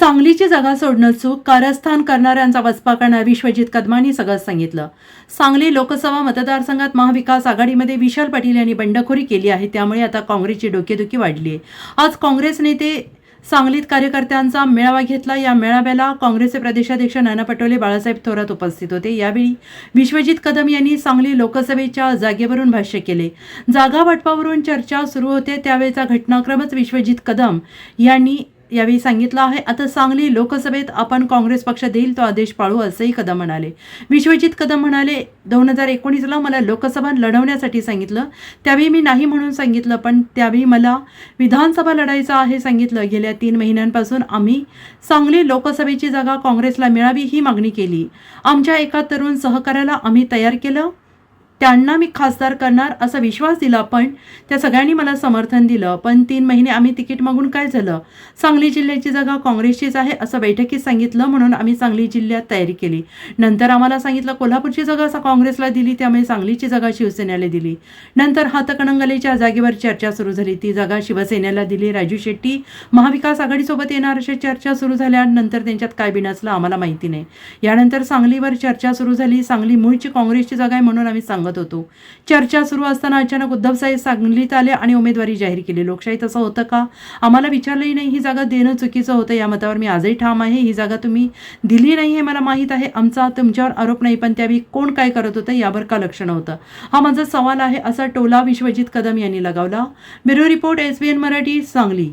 सांगलीची जागा सोडणं चूक कारस्थान करणाऱ्यांचा वचपा करणार विश्वजित कदमांनी सगळं सांगितलं. सांगली लोकसभा मतदारसंघात महाविकास आघाडीमध्ये विशाल पाटील यांनी बंडखोरी केली आहे त्यामुळे आता काँग्रेसची डोकेदुखी वाढली आहे. आज काँग्रेस नेते सांगलीत कार्यकर्त्यांचा मेळावा घेतला. या मेळाव्याला काँग्रेसचे प्रदेशाध्यक्ष नाना पटोले बाळासाहेब थोरात उपस्थित होते. यावेळी विश्वजित कदम यांनी सांगली लोकसभेच्या जागेवरून भाष्य केले. जागा वाटपावरून चर्चा सुरू होते. त्यावेळेचा घटनाक्रमच विश्वजित कदम यांनी यावेळी सांगितलं आहे आता सांगली लोकसभेत आपण काँग्रेस पक्ष देईल तो आदेश पाळू असंही कदम म्हणाले. विश्वजित कदम म्हणाले दोन हजार एकोणीसला मला लोकसभा लढवण्यासाठी सांगितलं त्यावेळी मी नाही म्हणून सांगितलं पण त्यावेळी मला विधानसभा लढायचं आहे सांगितलं. गेल्या तीन महिन्यांपासून आम्ही सांगली लोकसभेची जागा काँग्रेसला मिळावी ही मागणी केली. आमच्या एका तरुण सहकार्याला आम्ही तयार केलं त्यांना मी खासदार करणार असा विश्वास दिला पण त्या सगळ्यांनी मला समर्थन दिलं. पण तीन महिने आम्ही तिकीट मागून काय झालं? सांगली जिल्ह्याची जागा काँग्रेसचीच आहे असं बैठकीत सांगितलं म्हणून आम्ही सांगली जिल्ह्यात तयारी केली. नंतर आम्हाला सांगितलं कोल्हापूरची जागा असा काँग्रेसला दिली त्यामुळे सांगलीची जागा शिवसेनेला दिली. नंतर हातकणंगलेच्या जागेवर चर्चा सुरू झाली. ती जागा शिवसेनेला दिली. राजू शेट्टी महाविकास आघाडीसोबत येणार अशा चर्चा सुरू झाल्यानंतर त्यांच्यात काय बिनासलं आम्हाला माहिती नाही. यानंतर सांगलीवर चर्चा सुरू झाली. सांगली मूळची काँग्रेसची जागा आहे म्हणून आम्ही सांगत होतो. चर्चा सुरू असताना अचानक उद्धव साहेब सांगलीत आले आणि उमेदवारी जाहीर केली. लोकशाहीत असं होतं का? आम्हाला विचारलंही नाही. ही जागा देणं चुकीचं होतं. या मतावर मी आजही ठाम आहे. ही जागा तुम्ही दिली नाही हे मला माहीत आहे. आमचा तुमच्यावर आरोप नाही पण त्यावेळी कोण काय करत होतं यावर का लक्ष नव्हतं? हा माझा सवाल आहे असा टोला विश्वजित कदम यांनी लगावला. Bureau report S Marathi Sangli.